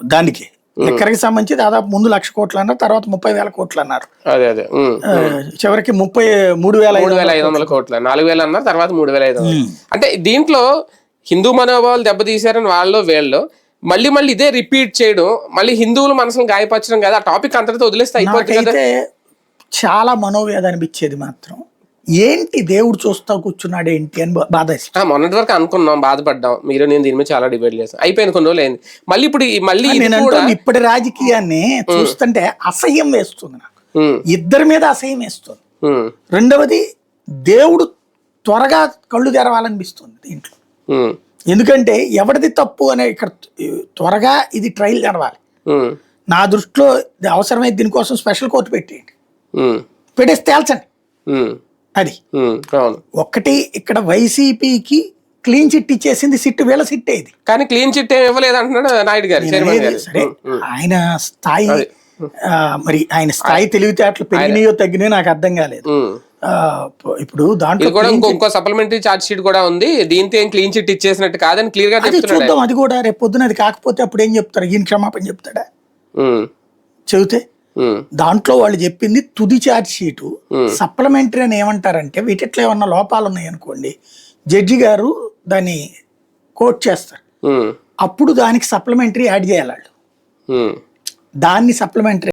దానికి. ఎక్కడికి సంబంధించి దాదాపు ముందు లక్ష కోట్లు అన్నారు తర్వాత ముప్పై వేల కోట్లు అన్నారు అదే. అదే చివరికి ముప్పై మూడు వేల మూడు వేల ఐదు వందల కోట్ల. నాలుగు వేలు అన్నారు తర్వాత మూడు వేల ఐదు వందలు. అంటే దీంట్లో హిందూ మనోభావాలు దెబ్బతీశారని వాళ్ళు వీళ్ళు మళ్ళీ మళ్ళీ ఇదే రిపీట్ చేయడం మళ్ళీ హిందువుల మనసును గాయపరచడం కదా ఆ టాపిక్ అంతటితో వదిలేస్తే అయిపోతుంది చాలా మనోవేద అనిపించేది మాత్రం. ఏంటి దేవుడు చూస్తా కూర్చున్నాడు ఏంటి అని బాధ మొన్నటి వరకు అనుకున్నాం బాధపడ్డాం. మీరు నేను దీని మీద చాలా డిబేట్ చేసాం అయిపోయింది కొన్ని రోజులు అయింది. మళ్ళీ ఇప్పుడు మళ్ళీ ఇప్పటి రాజకీయాన్ని చూస్తుంటే అసహ్యం వేస్తుంది నాకు. ఇద్దరి మీద అసహ్యం వేస్తుంది. రెండవది దేవుడు త్వరగా కళ్ళు తెరవాలనిపిస్తుంది దీంట్లో. ఎందుకంటే ఎవరిది తప్పు అనే ఇక్కడ త్వరగా ఇది ట్రయల్ జరగాలి. ఉమ్, నా దృష్టిలో అవసరమైతే దీనికోసం స్పెషల్ కోర్టు పెట్టేయండి. పెట్టేసి తేల్చండి. అది. ఒక్కటి ఇక్కడ వైసీపీకి క్లీన్ చిట్ ఇచ్చేసింది సిట్ వీళ్ళ సిట్టే ఇది. కానీ క్లీన్ చిట్ ఏమి ఇవ్వలేదు అంటున్నాడు నాయుడు గారు సరే. ఆయన స్థాయి మరి ఆయన స్థాయి తెలివితేటలు పెరిగినాయో తగ్గినాయో నాకు అర్థం కాలేదు. ఇప్పుడు దాంట్లో కూడా ఇంకో ఇంకో సప్లిమెంటరీ చార్జ్ షీట్ కూడా ఉంది. దీంతో ఏం క్లీన్ చిట్ ఇచ్చేసినట్టు కాదని క్లియర్గా చూద్దాం అది కూడా రేపు పొద్దున అది కాకపోతే అప్పుడు ఏం చెప్తారు ఈయన క్షమాపణ చెప్తాడా? చెబితే? దాంట్లో వాళ్ళు చెప్పింది తుది ఛార్జ్ షీటు. సప్లిమెంటరీ అని ఏమంటారంటే వీటిట్లో ఏమన్నా లోపాలు ఉన్నాయనుకోండి జడ్జి గారు దాన్ని కోట్ చేస్తారు. అప్పుడు దానికి సప్లిమెంటరీ యాడ్ చేయాలి. దాన్ని సప్లిమెంటరీ